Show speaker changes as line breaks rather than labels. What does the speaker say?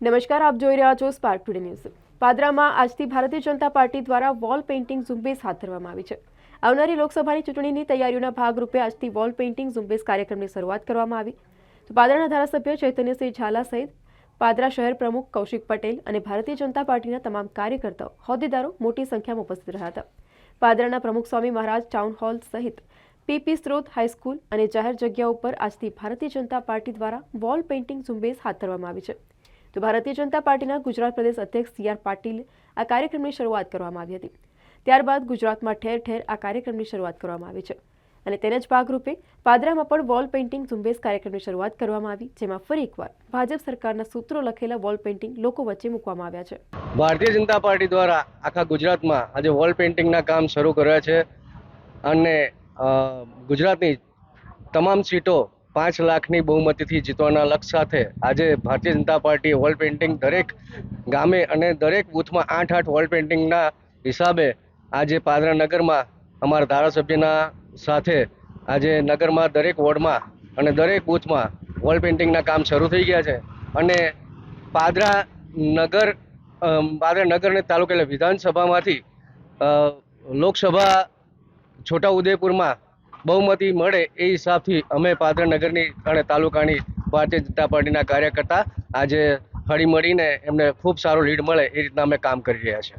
નમસ્કાર, આપ જોઈ રહ્યા છો સ્પાર્ક ટુડે ન્યૂઝ પાદરામાં આજથી ભારતીય જનતા પાર્ટી દ્વારા વોલ પેઇન્ટિંગ ઝુંબેશ હાથ ધરવામાં આવી છે. આવનારી લોકસભાની ચૂંટણીની તૈયારીઓના ભાગરૂપે આજથી વોલ પેઇન્ટિંગ ઝુંબેશ કાર્યક્રમની શરૂઆત કરવામાં આવી. તો પાદરાના ધારાસભ્ય ચૈતન્યસિંહ ઝાલા સહિત પાદરા શહેર પ્રમુખ કૌશિક પટેલ અને ભારતીય જનતા પાર્ટીના તમામ કાર્યકર્તાઓ, હોદ્દેદારો મોટી સંખ્યામાં ઉપસ્થિત રહ્યા હતા. પાદરાના પ્રમુખ સ્વામી મહારાજ ટાઉન હોલ સહિત પીપી સ્ત્રોત હાઈસ્કૂલ અને જાહેર જગ્યા ઉપર આજથી ભારતીય જનતા પાર્ટી દ્વારા વોલ પેઇન્ટિંગ ઝુંબેશ હાથ ધરવામાં આવી છે. તો ભારતીય જનતા પાર્ટીના ગુજરાત પ્રદેશ અધ્યક્ષ સી આર પાટીલ આ કાર્યક્રમની શરૂઆત કરવામાં આવી હતી. ત્યારબાદ ગુજરાતમાં ઠેર ઠેર આ કાર્યક્રમની શરૂઆત કરવામાં આવી છે અને તેના જ ભાગરૂપે પાદરામાં પણ વોલ પેઇન્ટિંગ ઝુંબેશ કાર્યક્રમની શરૂઆત કરવામાં આવી, જેમાં ફરી એકવાર ભાજપ સરકારના સૂત્રો લખેલા વોલ પેઇન્ટિંગ લોકો વચ્ચે મૂકવામાં આવ્યા છે.
ભારતીય જનતા પાર્ટી દ્વારા આખા ગુજરાતમાં આજે વોલ પેઇન્ટિંગના કામ શરૂ કર્યા છે અને ગુજરાતની તમામ સીટો પાંચ લાખની બહુમતીથી જીતવાના લક્ષ્ય સાથે આજે ભારતીય જનતા પાર્ટી વોલ પેઇન્ટિંગ દરેક ગામે અને દરેક બૂથમાં આઠ આઠ વોલ પેઇન્ટિંગના હિસાબે આજે પાદરા નગરમાં અમારા ધારાસભ્યના સાથે આજે નગરમાં દરેક વોર્ડમાં અને દરેક બૂથમાં વોલ પેઇન્ટિંગના કામ શરૂ થઈ ગયા છે. અને પાદરા નગર પાદરા નગર અને તાલુકા એટલે વિધાનસભામાંથી લોકસભા છોટાઉદેપુરમાં બહુમતી મળે એ હિસાબથી અમે પાદરા નગરની અને તાલુકાની ભારતીય જનતા પાર્ટીના કાર્યકર્તા આજે હળી મળીને એમને ખૂબ સારો લીડ મળે એ રીતના અમે કામ કરી રહ્યા છીએ.